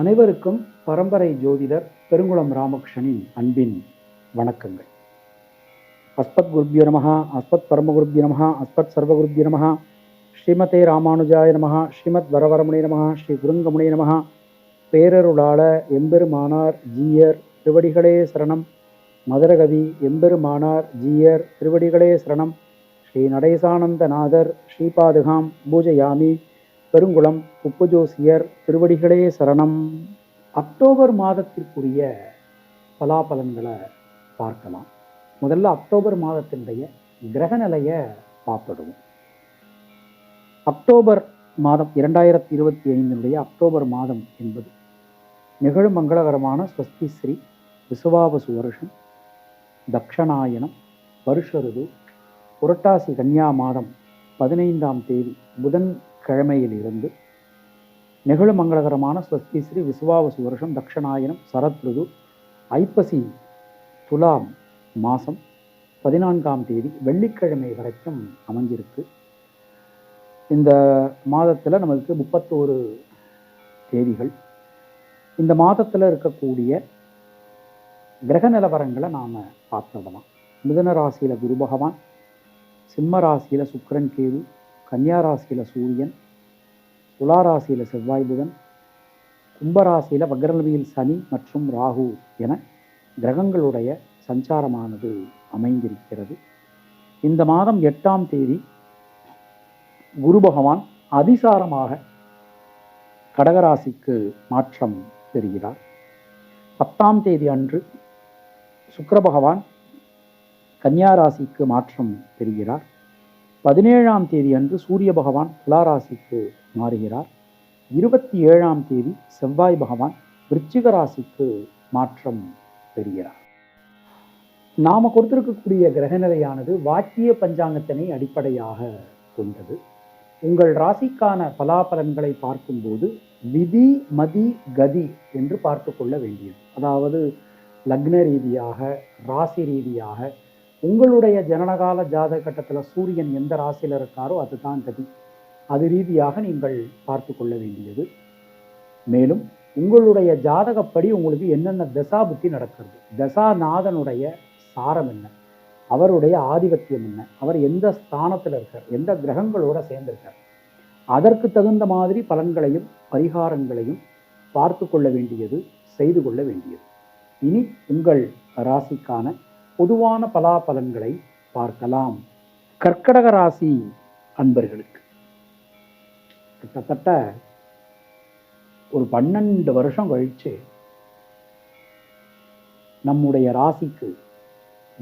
அனைவருக்கும் பரம்பரை ஜோதிடர் பெருங்குளம் ராமகிருஷ்ணனின் அன்பின் வணக்கங்கள். அஸ்பத் குருபிய நமஹா அஸ்பத் பரமகுருபிய நமஹா அஸ்பத் சர்வகுருபிய நமஹா ஸ்ரீமதே ராமானுஜாய நமஹா ஸ்ரீமத் வரவரமுனி நமஹா ஸ்ரீ குருங்கமுனி நமஹா. பேரருளாள எம்பெருமானார் ஜீயர் திருவடிகளே சரணம். மதுரகவி எம்பெருமானார் ஜீயர் திருவடிகளே சரணம். ஸ்ரீ நடேசானந்தநாதர் ஸ்ரீபாதுகாம் பூஜயாமி. பெருங்குளம் குப்பஜோசியர் திருவடிகளே சரணம். அக்டோபர் மாதத்திற்குரிய பலாபலன்களை பார்க்கலாம். முதல்ல அக்டோபர் மாதத்தினுடைய கிரக நிலையை பார்த்துடுவோம். அக்டோபர் மாதம் இரண்டாயிரத்தி இருபத்தி ஐந்தினுடைய அக்டோபர் மாதம் என்பது நிகழும் மங்களகரமான ஸ்வஸ்தி ஸ்ரீ விசுவாவசு வருஷம் தக்ஷணாயனம் வருஷ ருது புரட்டாசி கன்னியா மாதம் பதினைந்தாம் தேதி புதன் கிழமையிலிருந்து நிகழும் மங்களகரமான ஸ்வஸ்தி ஸ்ரீ விசுவாவசு வருஷம் தக்ஷணாயனம் சரத் ருது ஐப்பசி துலாம் மாதம் பதினான்காம் தேதி வெள்ளிக்கிழமை வரைக்கும் அமைஞ்சிருக்கு. இந்த மாதத்தில் நமக்கு முப்பத்தோரு தேதிகள். இந்த மாதத்தில் இருக்கக்கூடிய கிரக நிலவரங்களை நாம் பார்த்துடலாம். மிதன ராசியில் குரு பகவான் சிம்ம ராசியில் சுக்கரன் கேது கன்னியாராசியில் சூரியன் துளாராசியில் செவ்வாய் புதன் கும்பராசியில் வக்ரநவியில் சனி மற்றும் ராகு என கிரகங்களுடைய சஞ்சாரமானது அமைந்திருக்கிறது. இந்த மாதம் எட்டாம் தேதி குரு பகவான் அதிசாரமாக கடகராசிக்கு மாற்றம் பெறுகிறார். பத்தாம் தேதி அன்று சுக்கர பகவான் கன்னியாராசிக்கு மாற்றம் பெறுகிறார். பதினேழாம் தேதி அன்று சூரிய பகவான் துளாராசிக்கு மாறுகிறார். இருபத்தி ஏழாம் தேதி செவ்வாய் பகவான் விருச்சிக ராசிக்கு மாற்றம் பெறுகிறார். நாம கொடுத்திருக்கக்கூடிய கிரகநிலையானது வாக்கிய பஞ்சாங்கத்தினை அடிப்படையாக கொண்டது. உங்கள் ராசிக்கான பலாபலன்களை பார்க்கும்போது விதி மதி கதி என்று பார்த்து கொள்ள வேண்டியது. அதாவது லக்ன ரீதியாக ராசி ரீதியாக உங்களுடைய ஜனனகால ஜாதக கட்டத்தில் சூரியன் எந்த ராசியில் இருக்காரோ அதுதான் கதி. அது ரீதியாக நீங்கள் பார்த்து கொள்ள வேண்டியது. மேலும் உங்களுடைய ஜாதகப்படி உங்களுக்கு என்னென்ன தசா புத்தி நடக்கிறது? தசாநாதனுடைய சாரம் என்ன? அவருடைய ஆதிபத்தியம் என்ன? அவர் எந்த ஸ்தானத்தில் இருக்கார்? எந்த கிரகங்களோட சேர்ந்திருக்கார்? அதற்கு தகுந்த மாதிரி பலன்களையும் பரிகாரங்களையும் பார்த்து கொள்ள வேண்டியது செய்து கொள்ள வேண்டியது. இனி உங்கள் ராசிக்கான பொதுவான பலாபலன்களை பார்க்கலாம். கர்க்கடக ராசி அன்பர்களுக்கு. கிட்டத்தட்ட ஒரு பன்னெண்டு வருஷம் கழிச்சு நம்முடைய ராசிக்கு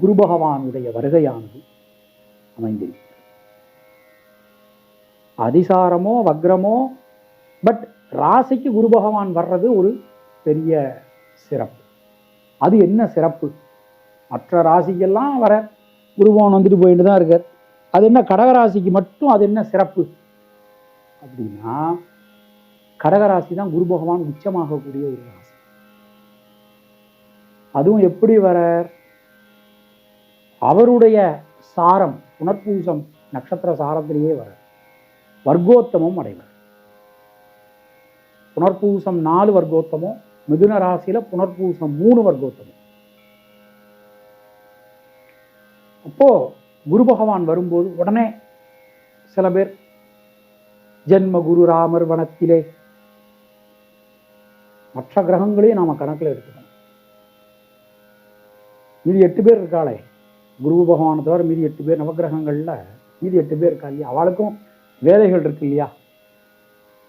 குரு பகவானுடைய வருகையானது அமைந்திருக்கிறது. அதிசாரமோ வக்ரமோ பட் ராசிக்கு குரு பகவான் வர்றது ஒரு பெரிய சிறப்பு. அது என்ன சிறப்பு? மற்ற ராசிக்கெல்லாம் வர குருபவன் வந்துட்டு போயிட்டு தான் இருக்கார். அது என்ன கடகராசிக்கு மட்டும் அது என்ன சிறப்பு? அப்படின்னா கடகராசி தான் குரு பகவான் உச்சமாகக்கூடிய ஒரு ராசி. அதுவும் எப்படி வரார் அவருடைய சாரம் புனர்பூசம் நட்சத்திர சாரத்திலேயே வர வர்க்கோத்தமும் அடைவர். புனர்பூசம் நாலு வர்க்கோத்தமும் மிதுன ராசியில புனர்பூசம் மூணு வர்க்கோத்தமும். அப்போ குரு பகவான் வரும்போது உடனே சில பேர் ஜென்ம குரு ராமர் வனத்திலே மற்ற கிரகங்களையும் நாம கணக்கில் எடுத்துக்கணும். மீதி எட்டு பேர் இருக்காளே. குரு பகவானை தவிர மீதி எட்டு பேர் நவகிரகங்களில் மீதி எட்டு பேர் இருக்கா இல்லையா? அவளுக்கும் வேலைகள் இருக்கு இல்லையா?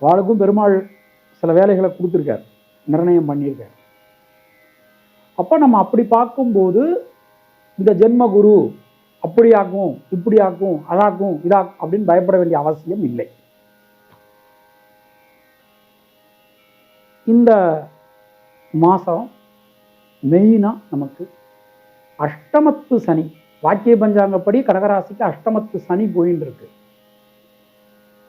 அவளுக்கும் பெருமாள் சில வேலைகளை கொடுத்துருக்கார். நிர்ணயம் பண்ணியிருக்கார். அப்போ நம்ம அப்படி பார்க்கும்போது இந்த ஜென்ம குரு அப்படியாக்கும் இப்படியாக்கும் அதாக்கும் இதாக்கும் அப்படின்னு பயப்பட வேண்டிய அவசியம் இல்லை. இந்த மாதம் மெயினாக நமக்கு அஷ்டமத்து சனி வாக்கிய பஞ்சாங்கப்படி கடகராசிக்கு அஷ்டமத்து சனி போயின்னு இருக்கு.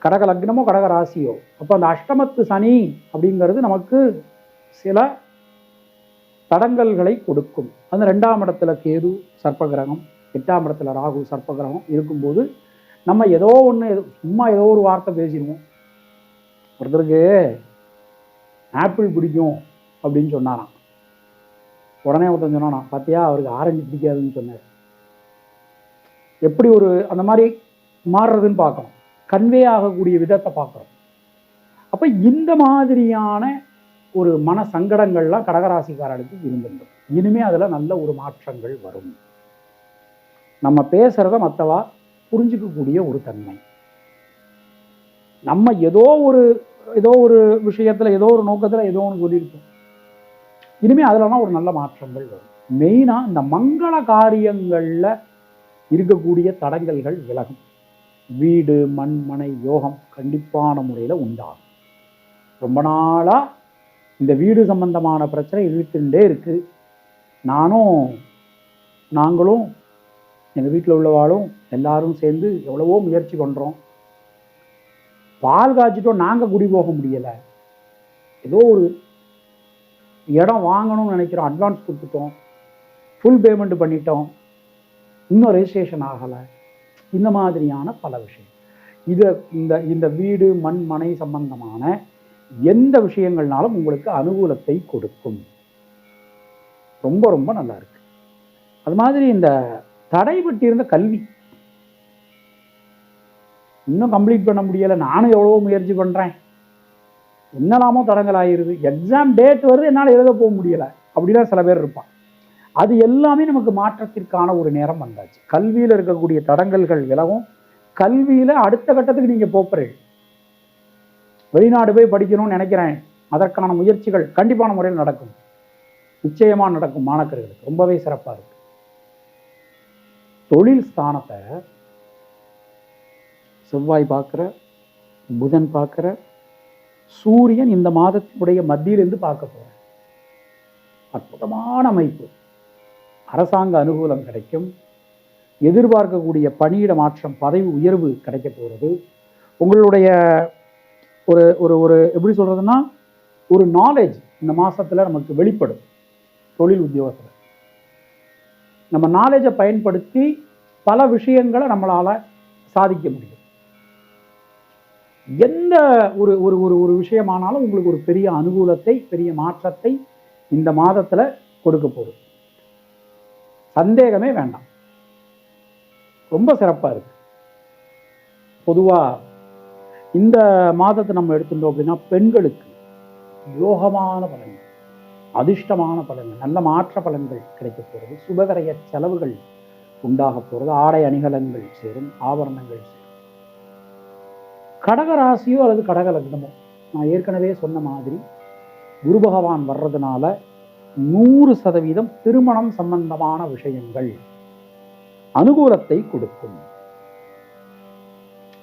கடக லக்னமோ கடக ராசியோ. அப்போ அந்த அஷ்டமத்து சனி அப்படிங்கிறது நமக்கு சில தடங்கல்களை கொடுக்கும். அந்த ரெண்டாம் இடத்துல கேது சர்ப்பகிரகம் எட்டாம் இடத்துல ராகு சர்ப்பகிரகம் இருக்கும்போது நம்ம ஏதோ ஒன்று சும்மா ஏதோ ஒரு வார்த்தை பேசிடுவோம். ஒருத்தருக்கு ஆப்பிள் பிடிக்கும் அப்படின்னு சொன்னாராம். உடனே ஒருத்தன் சொன்னானா பார்த்தியா அவருக்கு ஆரஞ்சு பிடிக்காதுன்னு சொன்னார். எப்படி ஒரு அந்த மாதிரி மாறுறதுன்னு பார்க்குறோம் கன்வே ஆகக்கூடிய விதத்தை பார்க்குறோம் அப்போ இந்த மாதிரியான ஒரு மன சங்கடங்கள்லாம் கடகராசிக்காரர்களுக்கு இருந்துடும் இனிமே அதில் நல்ல ஒரு மாற்றங்கள் வரும். நம்ம பேசுகிறத மற்றவா புரிஞ்சுக்கக்கூடிய ஒரு தன்மை. நம்ம ஏதோ ஒரு ஏதோ ஒரு விஷயத்தில் ஏதோ ஒரு நோக்கத்தில் ஏதோ ஒன்று சொல்லியிருப்போம் இனிமேல் அதிலலாம் ஒரு நல்ல மாற்றங்கள் வரும். மெயினாக இந்த மங்கள காரியங்களில் இருக்கக்கூடிய தடங்கல்கள் விலகும். வீடு மண் மனை யோகம் கண்டிப்பான முறையில் உண்டாகும். ரொம்ப நாளாக இந்த வீடு சம்பந்தமான பிரச்சனை இழுத்துட்டே இருக்குது நானும் நாங்களும் எங்கள் வீட்டில் உள்ளவாளும் எல்லாரும் சேர்ந்து எவ்வளவோ முயற்சி பண்ணுறோம் பால் காய்ச்சிட்டோம் நாங்கள் குடி போக முடியலை. ஏதோ ஒரு இடம் வாங்கணும்னு நினைக்கிறோம் அட்வான்ஸ் கொடுத்துட்டோம். ஃபுல் பேமெண்ட் பண்ணிட்டோம். இன்னும் ரெஜிஸ்ட்ரேஷன் ஆகலை. இந்த மாதிரியான பல விஷயம். இது இந்த இந்த வீடு மண் மனை சம்பந்தமான எந்த விஷயங்கள்னாலும் உங்களுக்கு அனுகூலத்தை கொடுக்கும். ரொம்ப ரொம்ப நல்லா இருக்கு. அது மாதிரி இந்த தடைபட்டிருந்த கல்வி. இன்னும் கம்ப்ளீட் பண்ண முடியலை. நானும் எவ்வளவோ முயற்சி பண்ணுறேன் என்னெல்லாமோ தடங்கள் ஆயிருது எக்ஸாம் டேட் வருது என்னால் எழுத போக முடியலை. அப்படிலாம் சில பேர் இருப்பான் அது எல்லாமே நமக்கு மாற்றத்திற்கான ஒரு நேரம் வந்தாச்சு. கல்வியில் இருக்கக்கூடிய தடங்கல்கள் விலகும். கல்வியில் அடுத்த கட்டத்துக்கு நீங்கள் போப்புறீங்க. வெளிநாடு போய் படிக்கணும்னு நினைக்கிறேன். அதற்கான முயற்சிகள் கண்டிப்பான முறையில் நடக்கும். நிச்சயமாக நடக்கும் மாணக்கர்களுக்கு. ரொம்பவே சிறப்பாக இருக்குது தொழில் ஸ்தானத்தை செவ்வாய் பார்க்குற புதன் பார்க்குற சூரியன் இந்த மாதத்தினுடைய மத்தியிலிருந்து பார்க்க போகிறேன் அற்புதமான அமைப்பு. அரசாங்க அனுகூலம் கிடைக்கும். எதிர்பார்க்கக்கூடிய பணியிட மாற்றம் பதவி உயர்வு கிடைக்க போகிறது உங்களுடைய ஒரு ஒரு ஒரு எப்படி சொல்றதுன்னா ஒரு நாலேஜ் இந்த மாசத்துல நமக்கு வெளிப்படும். தொழில் உத்தியோகத்தில். நம்ம நாலேஜை பயன்படுத்தி பல விஷயங்களை நம்மளால சாதிக்க முடியும். எந்த ஒரு ஒரு ஒரு ஒரு விஷயமானாலும் உங்களுக்கு ஒரு பெரிய அனுகூலத்தை பெரிய மாற்றத்தை இந்த மாதத்துல கொடுக்க போகுது. சந்தேகமே வேண்டாம். ரொம்ப சிறப்பா இருக்கு. பொதுவா இந்த மாதத்தை நம்ம எடுத்துட்டோம் அப்படின்னா பெண்களுக்கு யோகமான பலன்கள் அதிர்ஷ்டமான பலன்கள் நல்ல மாற்ற பலன்கள் கிடைக்க போகிறது சுபகரைய செலவுகள் உண்டாக போகிறது ஆடை அணிகலன்கள் சேரும் ஆபரணங்கள் சேரும். கடக ராசியோ அல்லது கடக லக்னமோ நான் ஏற்கனவே சொன்ன மாதிரி குரு பகவான் வர்றதுனால நூறு சதவீதம் திருமணம் சம்பந்தமான விஷயங்கள் அனுகூலத்தை கொடுக்கும்.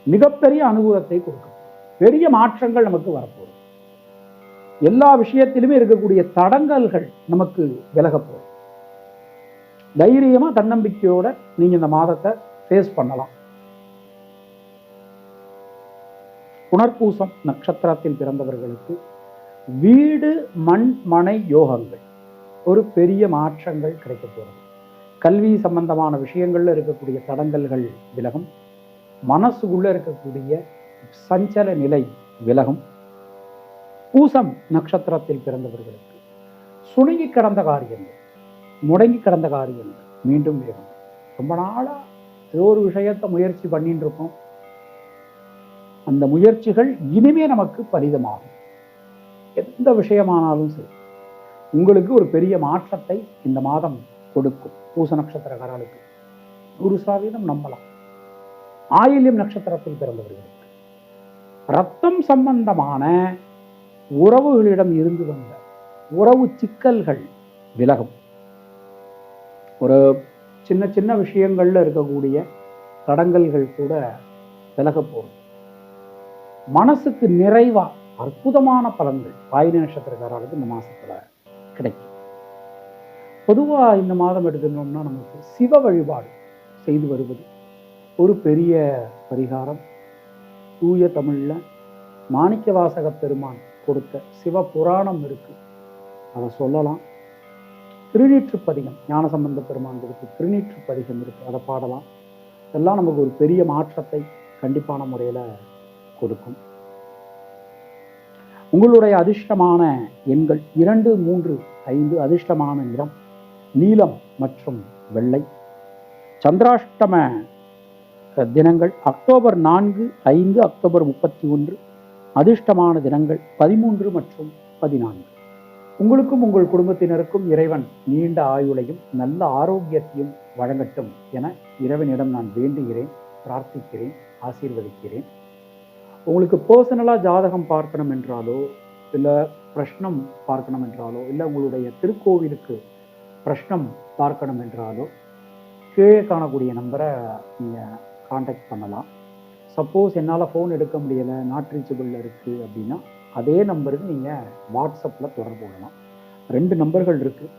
மிகப்பெரிய அனுகூலத்தை கொடுக்கும். பெரிய மாற்றங்கள் நமக்கு வரப்போகுது. எல்லா விஷயத்திலுமே இருக்கக்கூடிய தடங்கல்கள் நமக்கு விலக போகுது. தைரியமா தன்னம்பிக்கையோட நீங்க இந்த மாதத்தை ஃபேஸ் பண்ணலாம். புனர்பூசம் நட்சத்திரத்தில் பிறந்தவர்களுக்கு வீடு மண் மனை யோகங்கள் ஒரு பெரிய மாற்றங்கள் கிடைக்க போகிறது கல்வி சம்பந்தமான விஷயங்கள்ல இருக்கக்கூடிய தடங்கல்கள் விலகும். மனசுக்குள்ள இருக்கக்கூடிய சஞ்சல நிலை விலகும். பூசம் நட்சத்திரத்தில் பிறந்தவர்களுக்கு. சுணங்கி கிடந்த காரியங்கள் முடங்கி கிடந்த காரியங்கள் மீண்டும் வேகும் ரொம்ப நாளாக ஏதோ ஒரு விஷயத்தை முயற்சி பண்ணிட்டு இருக்கோம். அந்த முயற்சிகள் இனிமே நமக்கு பலிதமாகும். எந்த விஷயமானாலும் சரி உங்களுக்கு ஒரு பெரிய மாற்றத்தை இந்த மாதம் கொடுக்கும். பூச நட்சத்திரக்காரர்களுக்கு நூறு சதவீதம் நம்பலாம். ஆயில்யம் நட்சத்திரத்தில் பிறந்தவர்களுக்கு ரத்தம் சம்பந்தமான உறவுகளிடம் இருந்து வந்த உறவு சிக்கல்கள் விலகும். ஒரு சின்ன சின்ன விஷயங்கள்ல இருக்கக்கூடிய தடங்கல்கள் கூட விலக போகும். மனசுக்கு நிறைவா அற்புதமான பலன்கள் ஆயுத நட்சத்திரக்காரர்களுக்கு இந்த மாசத்துல கிடைக்கும். பொதுவா இந்த மாதம் எடுத்துட்டோம்னா நமக்கு சிவ வழிபாடு செய்து வருவது ஒரு பெரிய பரிகாரம். தூய தமிழ்ல மாணிக்க வாசக பெருமான் கொடுத்த சிவ புராணம் இருக்கு. அதை சொல்லலாம். திருநீற்றுப்பதிகம் ஞானசம்பந்த பெருமான் கொடுத்த திருநீற்றுப்பதிகம் இருக்கு. அதை பாடலாம். இதெல்லாம் நமக்கு ஒரு பெரிய மாற்றத்தை கண்டிப்பான முறையில் கொடுக்கும். உங்களுடைய அதிர்ஷ்டமான எண்கள் இரண்டு மூன்று ஐந்து அதிர்ஷ்டமான நிறம் நீலம் மற்றும் வெள்ளை. சந்திராஷ்டம தினங்கள் அக்டோபர் நான்கு ஐந்து அக்டோபர் முப்பத்தி ஒன்று அதிர்ஷ்டமான தினங்கள் பதிமூன்று மற்றும் பதினான்கு. உங்களுக்கும் உங்கள் குடும்பத்தினருக்கும் இறைவன் நீண்ட ஆயுளையும் நல்ல ஆரோக்கியத்தையும் வழங்கட்டும் என இறைவனிடம் நான் வேண்டுகிறேன் பிரார்த்திக்கிறேன் ஆசீர்வதிக்கிறேன். உங்களுக்கு பர்சனலாக ஜாதகம் பார்க்கணும் என்றாலோ இல்லை பிரஷ்னம் பார்க்கணும் என்றாலோ இல்லை உங்களுடைய திருக்கோவிலுக்கு பிரஷ்னம் பார்க்கணும் என்றாலோ கீழே காணக்கூடிய நம்பரை நீங்கள் காண்டாக்ட் பண்ணலாம். சப்போஸ் என்னால் ஃபோன் எடுக்க முடியலை நாட் ரீச்சபிளில் இருக்குது அப்படின்னா அதே நம்பருக்கு நீங்கள் வாட்ஸ்அப்பில் தொடர்பு கொள்ளலாம். ரெண்டு நம்பர்கள் இருக்குது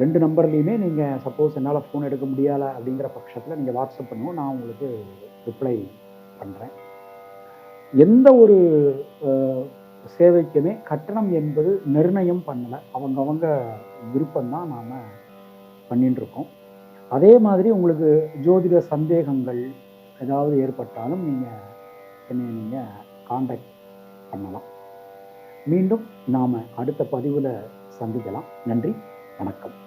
ரெண்டு நம்பர்லேயுமே நீங்கள் சப்போஸ் என்னால் ஃபோன் எடுக்க முடியலை அப்படிங்கிற பட்சத்தில் நீங்கள் வாட்ஸ்அப் பண்ணுவோம் நான் உங்களுக்கு ரிப்ளை பண்ணுறேன் எந்த ஒரு சேவைக்குமே கட்டணம் என்பது நிர்ணயம் பண்ணலை. அவங்கவங்க விருப்பம்தான் நாம் பண்ணிட்டுருக்கோம் அதே மாதிரி உங்களுக்கு ஜோதிட சந்தேகங்கள் ஏதாவது ஏற்பட்டாலும் நீங்கள் என்னை நீங்கள் காண்டாக்ட் பண்ணலாம். மீண்டும் நாம் அடுத்த பதிவில் சந்திக்கலாம். நன்றி. வணக்கம்.